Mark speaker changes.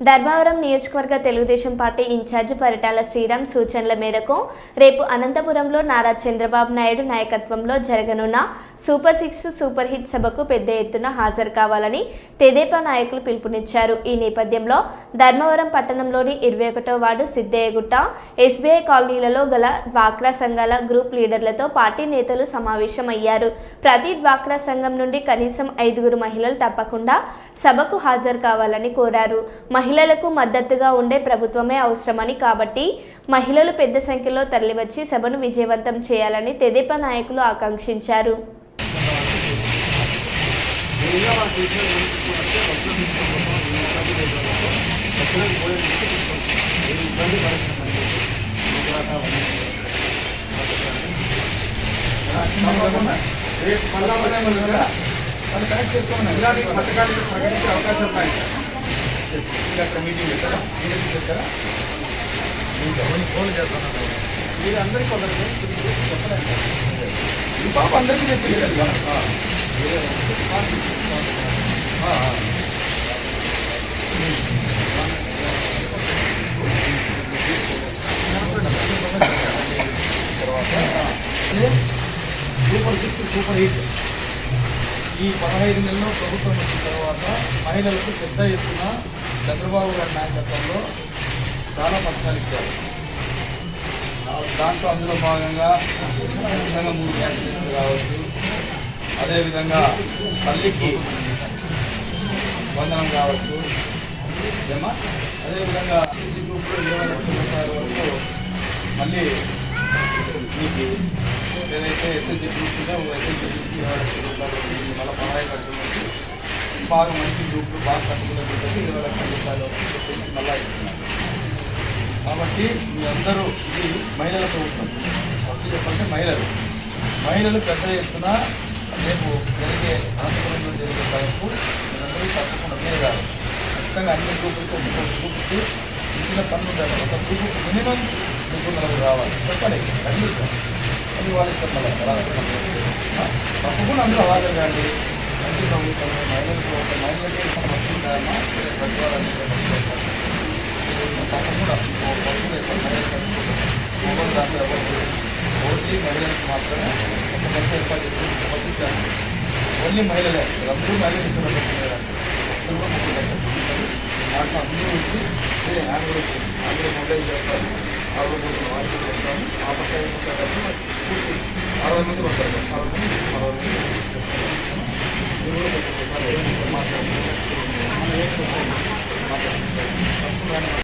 Speaker 1: ధర్మవరం నియోజకవర్గ Telugu Desam party in charge Paritala Sriram సూచనల మేరకు రేపు అనంతపురంలో నారా చంద్రబాబు నాయుడు నాయకత్వంలో జరగనున్న సూపర్ సిక్స్ సూపర్ హిట్ సభకు పెద్ద ఎత్తున హాజరు కావాలని తెదేపా నాయకులు పిలుపునిచ్చారు. ఈ నేపథ్యంలో ధర్మవరం పట్టణంలోని ఇరవై ఒకటో వార్డు సిద్ధయ్యగుట్ట ఎస్బీఐ కాలనీలలో గల డ్వాక్రా సంఘాల గ్రూప్ లీడర్లతో పార్టీ నేతలు సమావేశమయ్యారు. ప్రతి డ్వాక్రా సంఘం నుండి కనీసం ఐదుగురు మహిళలు తప్పకుండా సభకు హాజరు కావాలని కోరారు. మహిళలకు మద్దతుగా ఉండే ప్రభుత్వమే అవసరమని కాబట్టి మహిళలు పెద్ద సంఖ్యలో తరలివచ్చి సభను విజయవంతం చేయాలని తెదేపా నాయకులు ఆకాంక్షించారు.
Speaker 2: రేపు మళ్ళా మనం కనెక్ట్ పథకాలు ప్రకటించే అవకాశం ఉన్నాయి. ఇలా అక్కడ మీటింగ్ పెట్టారా? మీటింగ్ పెట్టారా? ఫోన్ చేస్తాను మీరు అందరికీ కొందరు చెప్పడానికి ఈ పాప అందరికీ చెప్పింది కదా ఆ. సూపర్ సిక్స్ సూపర్ హిట్ ఈ పదహైదు నెలలు ప్రభుత్వం వచ్చిన తర్వాత మహిళలకు పెద్ద ఎత్తున చంద్రబాబు గారి నాయకత్వంలో చాలా పథకాలు ఇచ్చారు. దాంట్లో అందులో భాగంగా విధంగా మూడు గ్యాస్ కావచ్చు. అదేవిధంగా తల్లికి వందనం కావచ్చు. జమా అదేవిధంగా గ్రూప్లో ఇరవై లక్షల రూపాయల వరకు మళ్ళీ మీకు ఏదైతే ఎస్ఎస్జి గ్రూప్స్ ఉన్నాయో ఎస్ఎస్జి గ్రూప్ ఇరవై మళ్ళీ పదహారు బాగా మంచి గ్రూప్లు బాగా కట్టుకునే గ్రూప్ ఇరవై లక్షల రూపాయలు వచ్చి చెప్పేసి మళ్ళీ ఇస్తున్నారు. కాబట్టి మీ అందరూ ఇది మహిళల ప్రభుత్వం. ఫస్ట్ చెప్పంటే మహిళలు. మహిళలు పెద్ద ఎత్తున రేపు జరిగే అనంతపురంలో జరిగే వరకు మీరందరూ తప్పకుండా మీరు కాదు ఖచ్చితంగా అన్ని గ్రూపులతో గ్రూప్కి ఇచ్చిన పనులు ఒక గ్రూప్ మినిమం ముగ్గురు నలుగురు రావాలి. చెప్పండి. కనీసం అది వాళ్ళ తప్పకుండా అందరూ హాజరు కాండి మంచి ప్రభుత్వం మహిళలకు ఒక మహిళలకి మంచి కారణం ప్రతి వాళ్ళని తప్పకుండా పశువులు ఎక్కువ మహిళలకు మొబైల్ ఓన్లీ మహిళలకు మాత్రమే ఒక బస్సు ఏర్పాటు చేసి పంపిస్తాను ఓన్లీ మహిళలే అందరూ మహిళలు దాంట్లో అందరూ వచ్చి మొబైల్ చేస్తారు చేస్తాము ఆ పక్క అరవై మంది వస్తారు అరవై మంది అరవై మంది చేస్తారు.